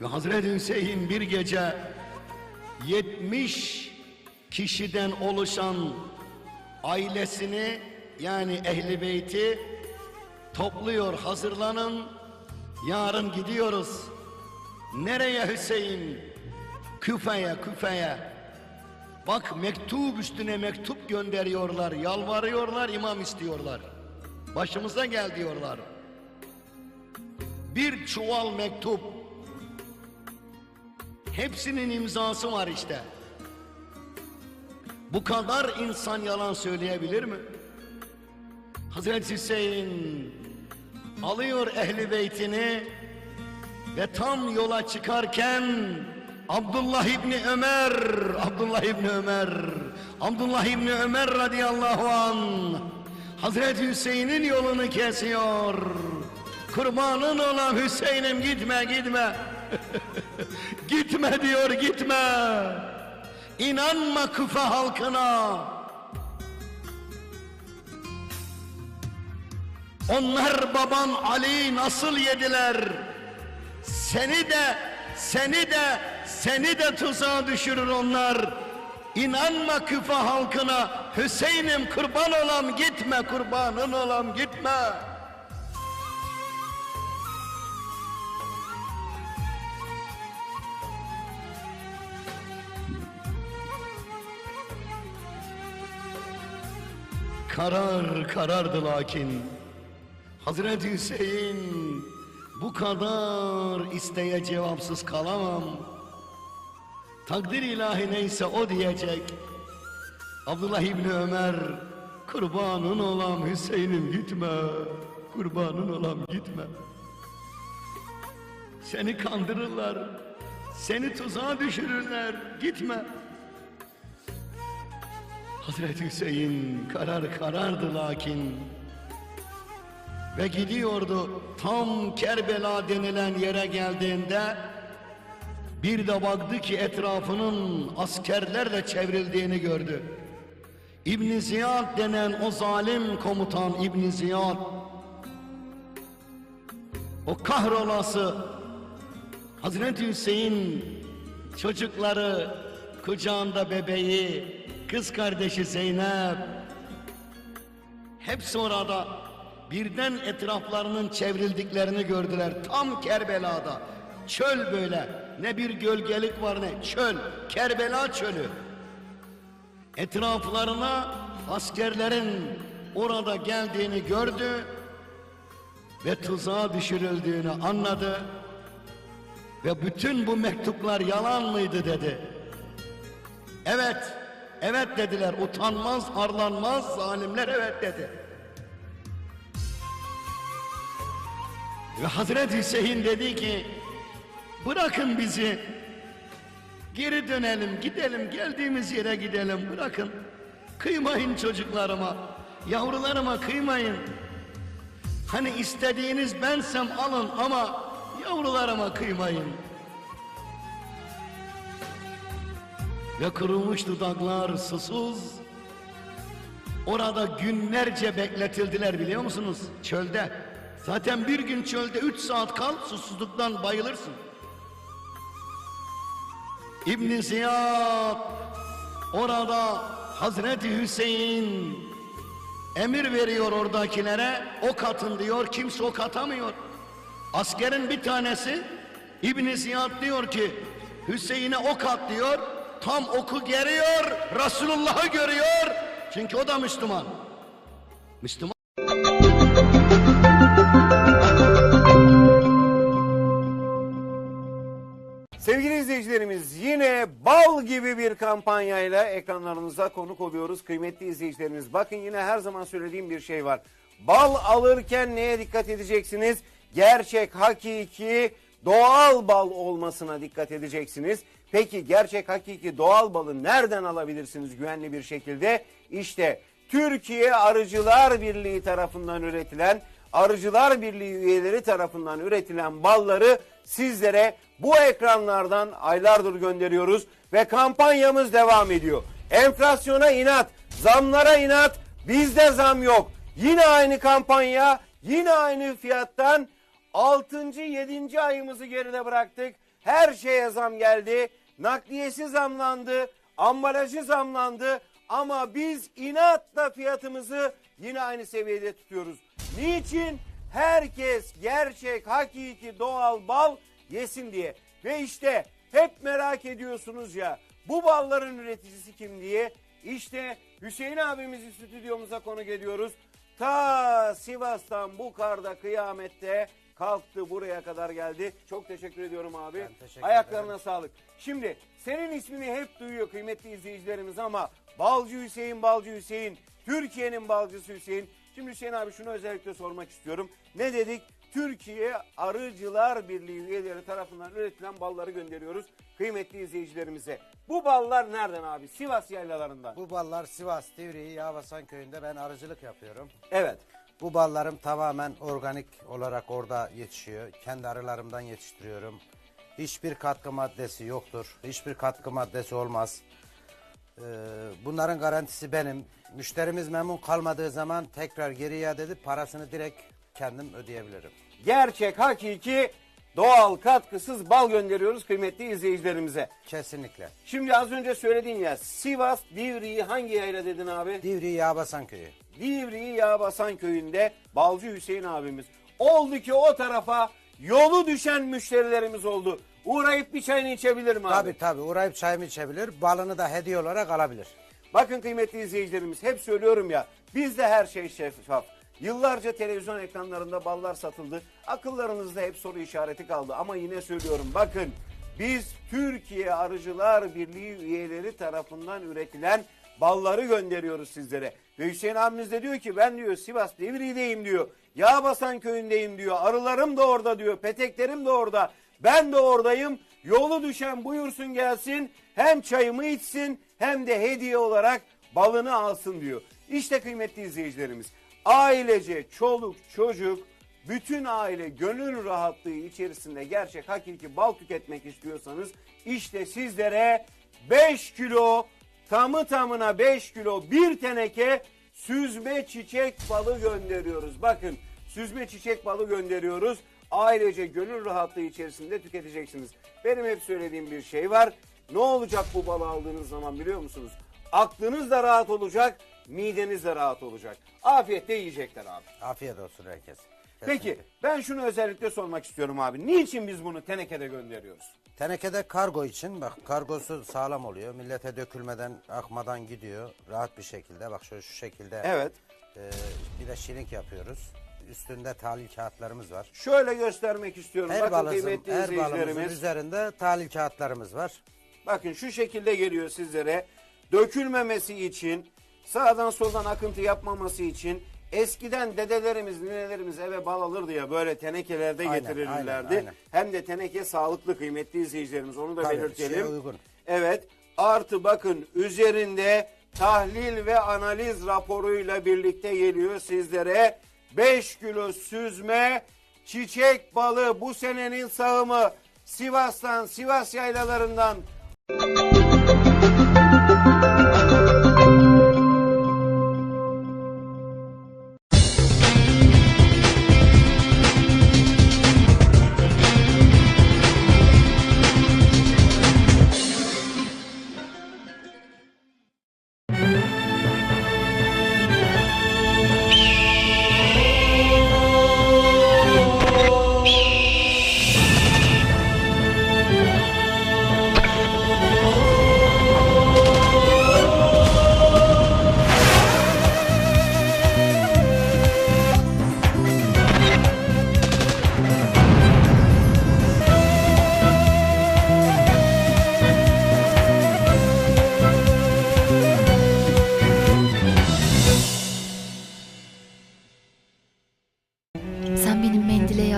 Ve Hazreti Hüseyin bir gece 70 kişiden oluşan ailesini yani ehli beyti topluyor hazırlanın yarın gidiyoruz. Nereye Hüseyin? Küfe'ye Küfe'ye. Bak mektup üstüne mektup gönderiyorlar, yalvarıyorlar, imam istiyorlar. Başımıza gel diyorlar. Bir çuval mektup. Hepsinin imzası var işte. Bu kadar insan yalan söyleyebilir mi? Hazreti Hüseyin alıyor ehli beytini ve tam yola çıkarken Abdullah İbni Ömer, Abdullah İbni Ömer, Abdullah İbni Ömer radıyallahu an Hazreti Hüseyin'in yolunu kesiyor. Kurbanın olan Hüseyin'im gitme gitme. gitme diyor gitme. İnanma küfe halkına. Onlar baban Ali nasıl yediler? Seni de, seni de, seni de tuzağa düşürür onlar. İnanma küfe halkına. Hüseyin'im kurban olam gitme, kurbanın olam gitme. Karar karardı lakin Hazreti Hüseyin bu kadar isteye cevapsız kalamam. Takdir ilahi neyse o diyecek. Abdullah İbni Ömer kurbanın olam Hüseyin'im gitme. Kurbanın olam gitme. Seni kandırırlar. Seni tuzağa düşürürler. Gitme. Hazreti Hüseyin karar karardı lakin ve gidiyordu tam Kerbela denilen yere geldiğinde bir de baktı ki etrafının askerlerle çevrildiğini gördü. İbn Ziyad denen o zalim komutan İbn Ziyad o kahrolası Hazreti Hüseyin çocukları kucağında bebeği kız kardeşi Zeynep hepsi orada birden etraflarının çevrildiklerini gördüler. Tam Kerbela'da. Çöl böyle. Ne bir gölgelik var ne. Çöl. Kerbela çölü. Etraflarına askerlerin orada geldiğini gördü ve tuzağa düşürüldüğünü anladı ve bütün bu mektuplar yalan mıydı dedi. Evet, evet dediler. Utanmaz, arlanmaz zalimler evet dedi. Ve Hazreti Hüseyin dedi ki bırakın bizi geri dönelim gidelim geldiğimiz yere gidelim bırakın kıymayın çocuklarıma yavrularıma kıymayın hani istediğiniz bensem alın ama yavrularıma kıymayın ve kurumuş dudaklar susuz orada günlerce bekletildiler biliyor musunuz çölde Zaten bir gün çölde üç saat kal susuzluktan bayılırsın. İbn Ziyad orada Hazreti Hüseyin emir veriyor oradakilere ok atın diyor kimse ok atamıyor. Askerin bir tanesi İbn Ziyad diyor ki Hüseyin'e ok at diyor tam oku geriyor Resulullah'ı görüyor çünkü o da Müslüman. Müslüman Sevgili izleyicilerimiz yine bal gibi bir kampanyayla ekranlarınıza konuk oluyoruz. Kıymetli izleyicilerimiz bakın yine her zaman söylediğim bir şey var. Bal alırken neye dikkat edeceksiniz? Gerçek, hakiki, doğal bal olmasına dikkat edeceksiniz. Peki gerçek, hakiki, doğal balı nereden alabilirsiniz güvenli bir şekilde? İşte Türkiye Arıcılar Birliği tarafından üretilen Arıcılar Birliği üyeleri tarafından üretilen balları sizlere bu ekranlardan aylardır gönderiyoruz ve kampanyamız devam ediyor. Enflasyona inat, zamlara inat, bizde zam yok. Yine aynı kampanya, yine aynı fiyattan 6. 7. ayımızı geride bıraktık Her şeye zam geldi. Nakliyesi zamlandı. Ambalajı zamlandı. Ama biz inatla fiyatımızı yine aynı seviyede tutuyoruz. Niçin? Herkes gerçek, hakiki, doğal bal yesin diye. Ve işte hep merak ediyorsunuz ya bu balların üreticisi kim diye. İşte Hüseyin abimizi stüdyomuza konuk ediyoruz. Ta Sivas'tan bu karda kıyamette kalktı buraya kadar geldi. Çok teşekkür ediyorum abi. Ben teşekkür Ayaklarına ederim. sağlık. Şimdi senin ismini hep duyuyor kıymetli izleyicilerimiz ama Balcı Hüseyin, Balcı Hüseyin, Türkiye'nin balcısı Hüseyin. Şimdi Hüseyin abi şunu özellikle sormak istiyorum. Ne dedik? Türkiye Arıcılar Birliği üyeleri tarafından üretilen balları gönderiyoruz kıymetli izleyicilerimize. Bu ballar nereden abi? Sivas yaylalarından. Bu ballar Sivas, Divriği, Yağbasan köyünde ben arıcılık yapıyorum. Evet. Bu ballarım tamamen organik olarak orada yetişiyor. Kendi arılarımdan yetiştiriyorum. Hiçbir katkı maddesi yoktur. Hiçbir katkı maddesi olmaz. Ee, bunların garantisi benim. Müşterimiz memnun kalmadığı zaman tekrar geri iade edip parasını direkt kendim ödeyebilirim. Gerçek, hakiki, doğal, katkısız bal gönderiyoruz kıymetli izleyicilerimize. Kesinlikle. Şimdi az önce söyledin ya Sivas Divriği hangi yayla dedin abi? Divriği, Yağbasan köyü. Divriği Yağbasan köyünde Balcı Hüseyin abimiz. Oldu ki o tarafa yolu düşen müşterilerimiz oldu. Uğrayıp bir çayını içebilir mi abi? Tabii tabii uğrayıp çayımı içebilir. Balını da hediye olarak alabilir. Bakın kıymetli izleyicilerimiz hep söylüyorum ya bizde her şey şeffaf. Yıllarca televizyon ekranlarında ballar satıldı. Akıllarınızda hep soru işareti kaldı ama yine söylüyorum bakın biz Türkiye Arıcılar Birliği üyeleri tarafından üretilen balları gönderiyoruz sizlere. Ve Hüseyin abimiz de diyor ki ben diyor Sivas Divriği'deyim diyor. Yağbasan köyündeyim diyor. Arılarım da orada diyor. Peteklerim de orada. Ben de oradayım. Yolu düşen buyursun gelsin. Hem çayımı içsin hem de hediye olarak balını alsın diyor. İşte kıymetli izleyicilerimiz. Ailece, çoluk, çocuk, bütün aile gönül rahatlığı içerisinde gerçek hakiki bal tüketmek istiyorsanız işte sizlere 5 kilo tamı tamına 5 kilo bir teneke süzme çiçek balı gönderiyoruz. Bakın süzme çiçek balı gönderiyoruz. Ailece gönül rahatlığı içerisinde tüketeceksiniz. Benim hep söylediğim bir şey var. Ne olacak bu balı aldığınız zaman biliyor musunuz? Aklınız da rahat olacak, mideniz de rahat olacak. Afiyetle yiyecekler abi. Afiyet olsun herkes. Peki Kesinlikle. ben şunu özellikle sormak istiyorum abi. Niçin biz bunu tenekede gönderiyoruz? Tenekede kargo için bak kargosu sağlam oluyor. Millete dökülmeden akmadan gidiyor. Rahat bir şekilde bak şöyle şu şekilde. Evet. e, bir de şirin yapıyoruz. Üstünde tahlil kağıtlarımız var. Şöyle göstermek istiyorum. Her Bakın balımızın, kıymetli her balımızın izleyicilerimiz. üzerinde tahlil kağıtlarımız var. Bakın şu şekilde geliyor sizlere. Dökülmemesi için, sağdan soldan akıntı yapmaması için eskiden dedelerimiz, ninelerimiz eve bal alırdı ya böyle tenekelerde Aynen, getirirlerdi. aynen, aynen. Hem de teneke sağlıklı kıymetli izleyicilerimiz onu da Tabii, belirtelim. şeye uygun. Evet. Artı bakın üzerinde tahlil ve analiz raporuyla birlikte geliyor sizlere. 5 kilo süzme çiçek balı bu senenin sağımı Sivas'tan, Sivas yaylalarından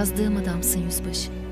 yazdığım adamsın yüzbaşı.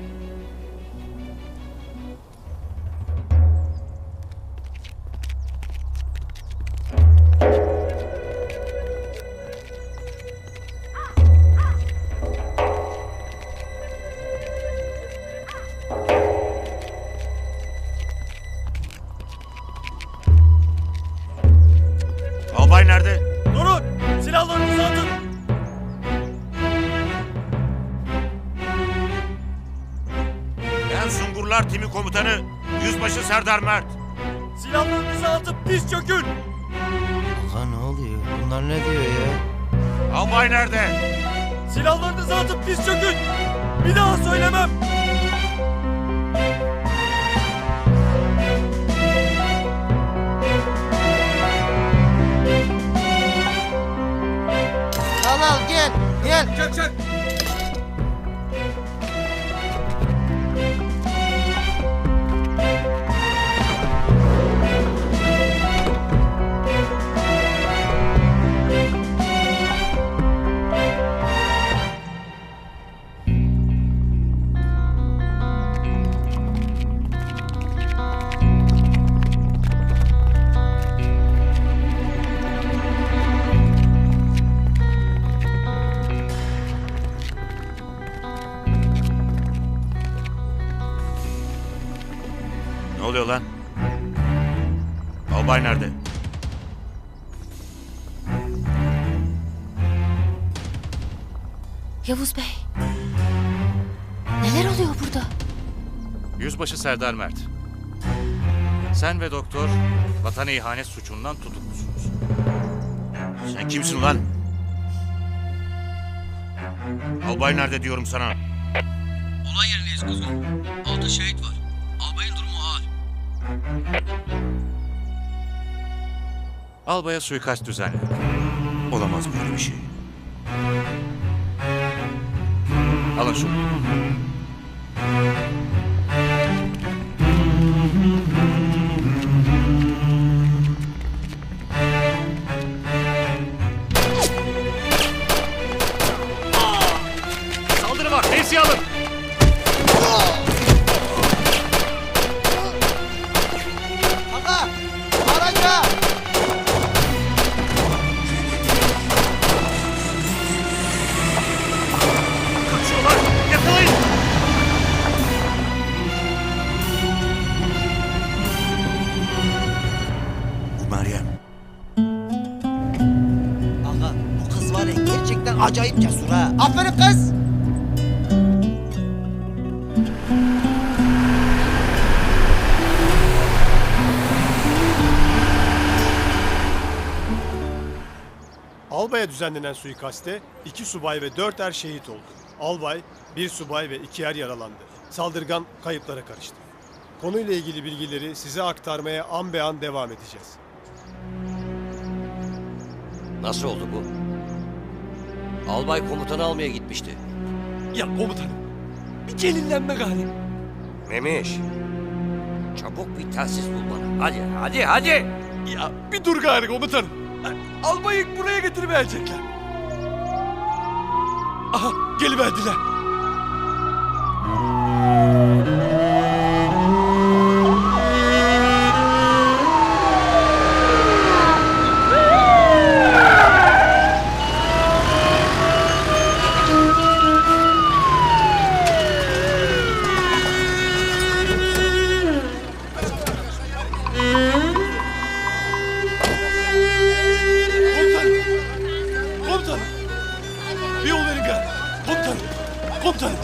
Serdar Mert. Silahlarınızı atıp diz çökün. Aga ne oluyor? Bunlar ne diyor ya? Albay nerede? Silahlarınızı atıp diz çökün. Bir daha söylemem. Al al gel gel. Çök çök. Yavuz Bey. Neler oluyor burada? Yüzbaşı Serdar Mert. Sen ve doktor vatana ihanet suçundan tutuklusunuz. Sen kimsin lan? Albay nerede diyorum sana? Olay yerindeyiz kuzum. Altı şehit var. Albayın durumu ağır. Albaya suikast düzenle. Olamaz böyle bir şey. Alın şunu. Acayip cesur ha. Aferin kız. Albaya düzenlenen suikaste iki subay ve dört er şehit oldu. Albay, bir subay ve iki er yaralandı. Saldırgan kayıplara karıştı. Konuyla ilgili bilgileri size aktarmaya an be an devam edeceğiz. Nasıl oldu bu? Albay komutanı almaya gitmişti. Ya komutanım. Bir celinlenme gari. Memiş. Çabuk bir telsiz bul bana. Hadi, hadi, hadi. Ya bir dur gari komutanım. Albayı buraya getirmeyecekler. Aha geliverdiler. Komutanım.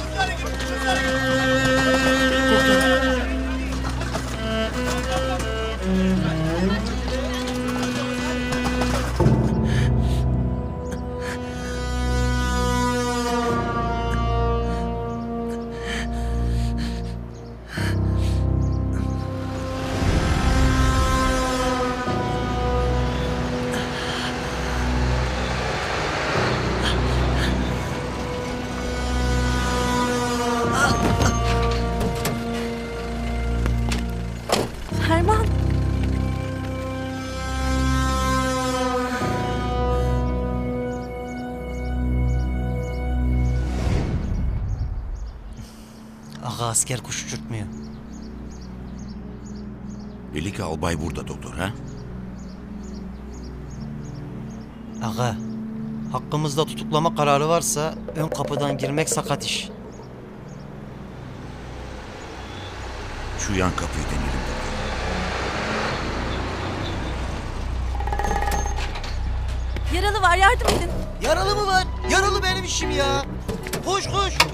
Aga asker kuş uçurtmuyor. Belli ki albay burada doktor ha? Aga hakkımızda tutuklama kararı varsa ön kapıdan girmek sakat iş. Şu yan kapıyı deneyelim doktor. Yaralı var yardım edin. Yaralı mı var? Yaralı benim işim ya. Koş koş.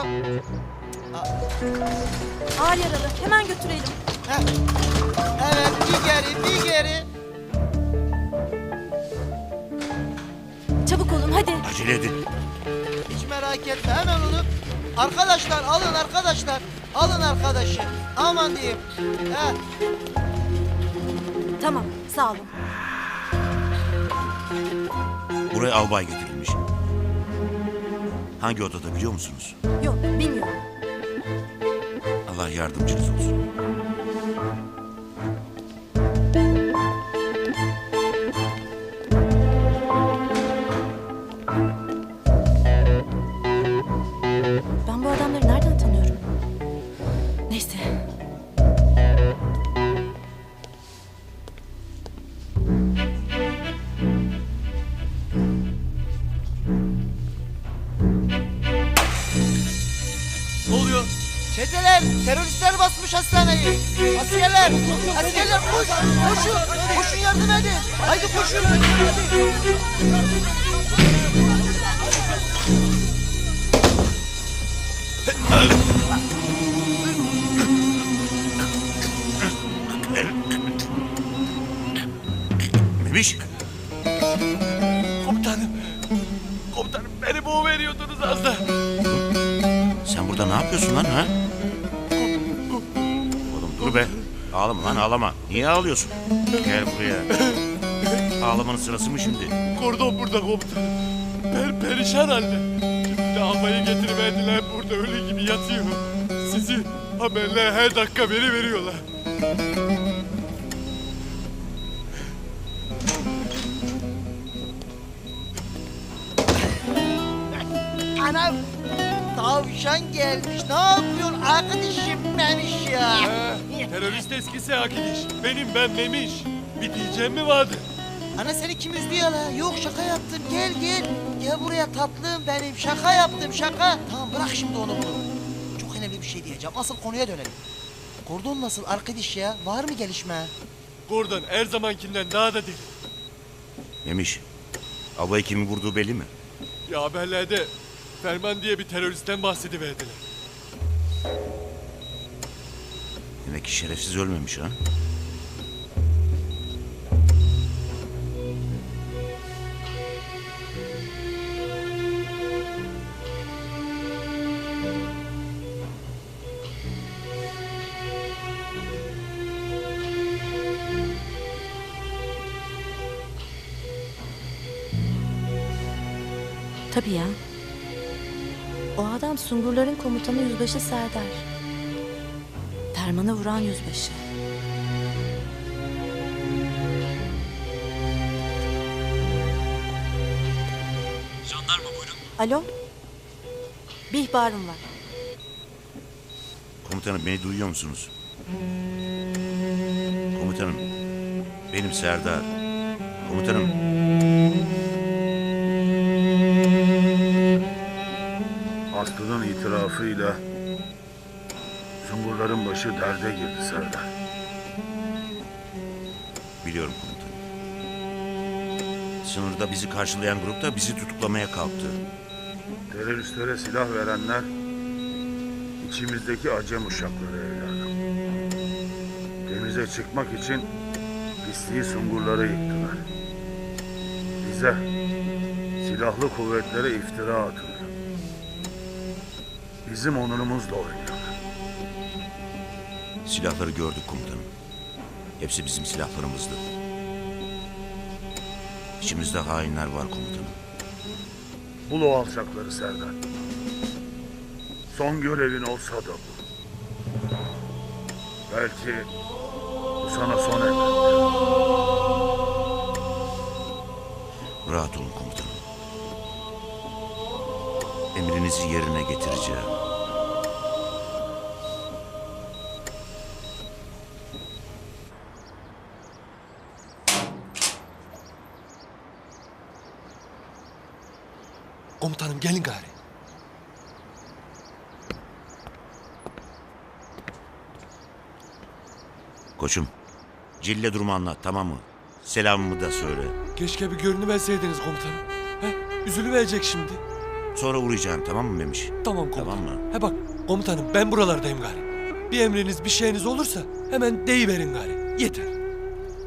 Olmuşsa. Ağır yaralı. Hemen götürelim. Heh. Evet bir geri bir geri. Çabuk olun hadi. Acele edin. Hiç merak etme hemen onu. Arkadaşlar alın arkadaşlar. Alın arkadaşı. Aman diyeyim. Heh. Tamam sağ olun. Buraya albay getirilmiş. Hangi odada biliyor musunuz? Yok bilmiyorum. Allah yardımcınız olsun. Askerler, askerler koş, koşun, koşun yardım edin. Haydi koşun. Memiş. Komutanım. Komutanım beni boğuveriyordunuz az da. Sen burada ne yapıyorsun lan ha? Oğlum dur be. Ağlama lan ağlama. Niye ağlıyorsun? Gel buraya. Ağlamanın sırası mı şimdi? Kordon burada komutanım. Per perişan halde. Şimdi almayı getiriverdiler burada ölü gibi yatıyor. Sizi haberler her dakika veri veriyorlar. Anam, tavşan gelmiş. Ne yapıyorsun arkadaşım memiş ya? Terörist eskisi Akidiş. Benim ben Memiş. Bir diyeceğim mi vardı? Ana seni kim üzdü ya la? Yok şaka yaptım. Gel gel. Gel buraya tatlım benim. Şaka yaptım şaka. Tamam bırak şimdi onu bunu. Çok önemli bir şey diyeceğim. Asıl konuya dönelim. Kordon nasıl arkadaş ya? Var mı gelişme? Gordon her zamankinden daha da deli. Memiş. Albayı kimin vurduğu belli mi? Ya haberlerde Ferman diye bir teröristten bahsediverdiler. Demek ki şerefsiz ölmemiş ha? Tabii ya. O adam Sungurların komutanı Yüzbaşı Serdar. Fermanı vuran yüzbaşı. Jandarma buyurun. Alo? Bir ihbarım var. Komutanım beni duyuyor musunuz? Komutanım. Benim Serdar. Komutanım. Aslı'nın itirafıyla Sungurların başı derde girdi Serdar. Biliyorum komutanım. Sınırda bizi karşılayan grup da bizi tutuklamaya kalktı. Teröristlere silah verenler içimizdeki acem uşakları evladım. Denize çıkmak için pisliği Sungurları yıktılar. Bize silahlı kuvvetlere iftira atılıyor. Bizim onurumuzla oynuyorlar. Silahları gördük komutanım. Hepsi bizim silahlarımızdı. İçimizde hainler var komutanım. Bul o alçakları Serdar. Son görevin olsa da bu. Belki bu sana son emir. Rahat olun komutanım. Emrinizi yerine getireceğim. Koçum, Cille durumu anlat tamam mı? Selamımı da söyle. Keşke bir görünüverseydiniz komutanım. He, üzülüverecek şimdi. Sonra uğrayacağım tamam mı Memiş? Tamam komutanım. Tamam mı? He bak komutanım ben buralardayım gari. Bir emriniz bir şeyiniz olursa hemen deyiverin gari. Yeter.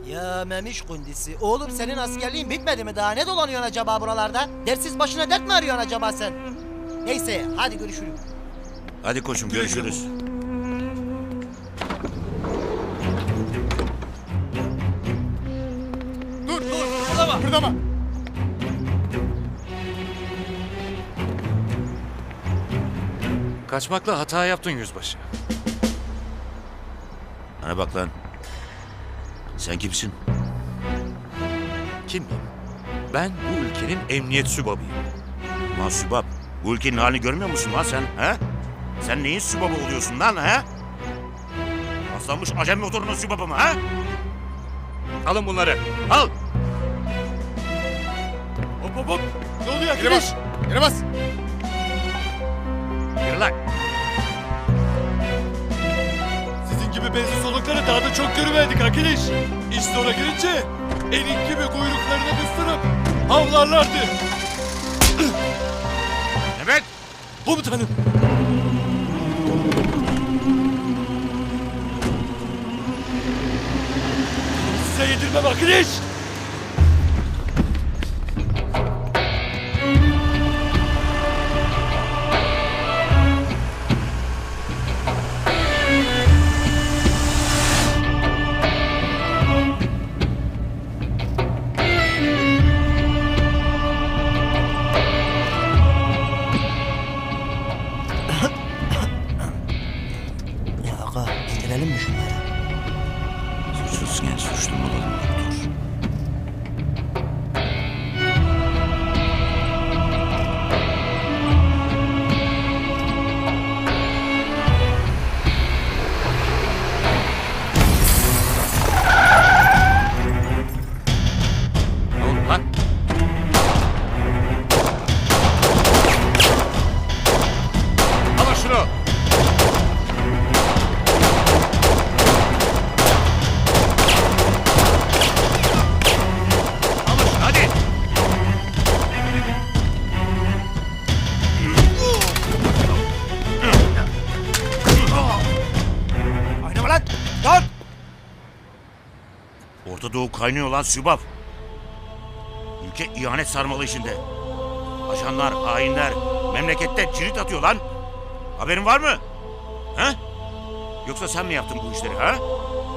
Ya memiş kundisi. Oğlum senin askerliğin bitmedi mi daha? Ne dolanıyorsun acaba buralarda? Dersiz başına dert mi arıyorsun acaba sen? Neyse hadi görüşürüz. Hadi koşun görüşürüz. Kaçmakla hata yaptın yüzbaşı. Bana bak lan. Sen kimsin? Kim? Ben bu ülkenin emniyet subabıyım. Lan Sübap. Bu ülkenin halini görmüyor musun lan sen? He? Sen neyin sübabı oluyorsun lan he? Aslanmış acem motorunun sübabı mı ha? Alın bunları. Al. Hop. Ne oluyor arkadaş? Yere bas. Yürü lan. Sizin gibi benzin solukları daha da çok görmedik arkadaş. İş zora girince enik gibi kuyruklarını kıstırıp havlarlardı. Evet. Komutanım. Size yedirmem arkadaş. Kaynıyor lan Sübap. Ülke ihanet sarmalı içinde. Ajanlar, hainler memlekette cirit atıyor lan. Haberin var mı? He? Yoksa sen mi yaptın bu işleri ha?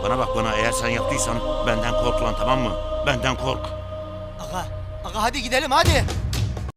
Bana bak bana eğer sen yaptıysan benden kork lan tamam mı? Benden kork. Aga, aga hadi gidelim hadi.